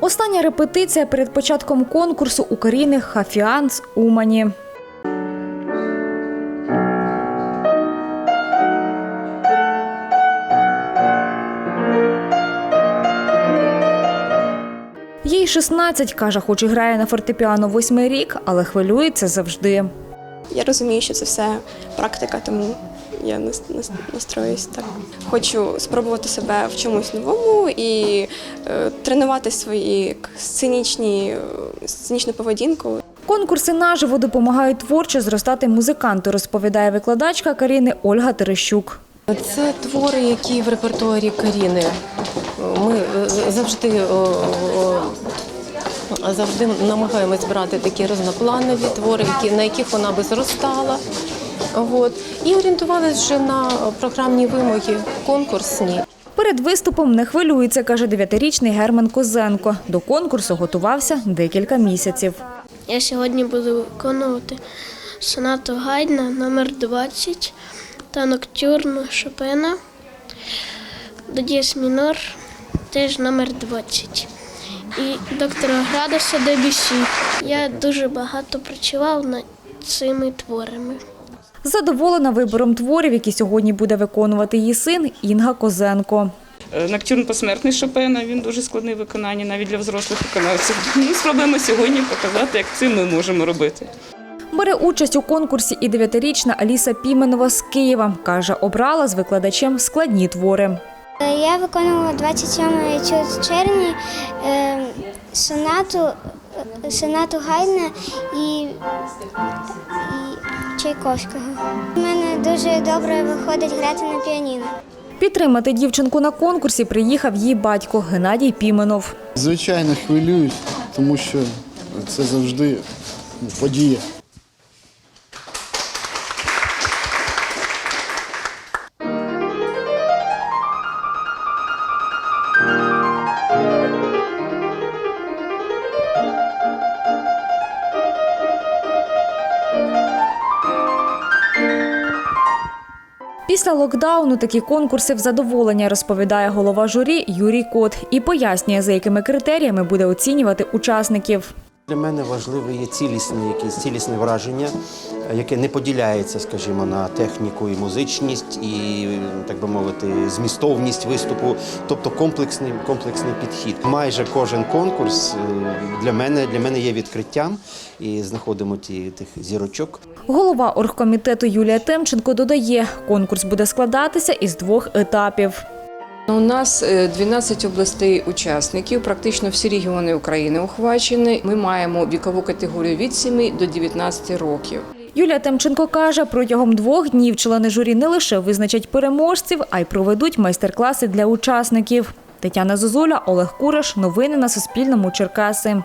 Остання репетиція перед початком конкурсу у Каріни Хафіанс Умані. Їй 16, каже, хоч і грає на фортепіано восьмий рік, але хвилюється завжди. Я розумію, що це все практика, тому я нас- нас- так. Хочу спробувати себе в чомусь новому і е, тренувати свої сценічні, сценічну поведінку. Конкурси наживо допомагають творчо зростати музиканту, розповідає викладачка Каріни Ольга Терещук. Це твори, які в репертуарі Каріни. Ми е, завжди, завжди намагаємось брати такі різнопланові твори, на яких вона би зростала. От. І орієнтувалися вже на програмні вимоги конкурсні. Перед виступом не хвилюється, каже дев'ятирічний Герман Козенко. До конкурсу готувався декілька місяців. Я сьогодні буду виконувати сонату Гайдна номер 20 та ноктюрну Шопена до дієс мінор, теж номер 20. І доктора Градуса Дебюсі. Я дуже багато працював над цими творами. Задоволена вибором творів, які сьогодні буде виконувати її син Інга Козенко. Е, Ноктюрн посмертний Шопена, він дуже складний в виконанні навіть для взрослих виконавців. Ми спробуємо сьогодні показати, як це ми можемо робити. Бере участь у конкурсі і дев'ятирічна Аліса Піменова з Києва. Каже, обрала з викладачем складні твори. Я виконувала 27 етюд червні е, сонату, сонату Гайна і, і Чайковського. У мене дуже добре виходить грати на піаніно. Підтримати дівчинку на конкурсі приїхав її батько Геннадій Піменов. Звичайно, хвилююсь, тому що це завжди ну, подія. Після локдауну такі конкурси в задоволення розповідає голова журі Юрій Кот і пояснює, за якими критеріями буде оцінювати учасників. Для мене важливе є цілісне, якесь цілісне враження, яке не поділяється, скажімо, на техніку і музичність, і так би мовити, змістовність виступу, тобто комплексний, комплексний підхід. Майже кожен конкурс е, для мене для мене є відкриттям і знаходимо ті тих зірочок. Голова оргкомітету Юлія Темченко додає, конкурс буде складатися із двох етапів. У нас е, 12 областей учасників, практично всі регіони України охвачені. Ми маємо вікову категорію від 7 до 19 років. Юлія Темченко каже, протягом двох днів члени журі не лише визначать переможців, а й проведуть майстер-класи для учасників. Тетяна Зозуля, Олег Кураш. Новини на Суспільному. Черкаси.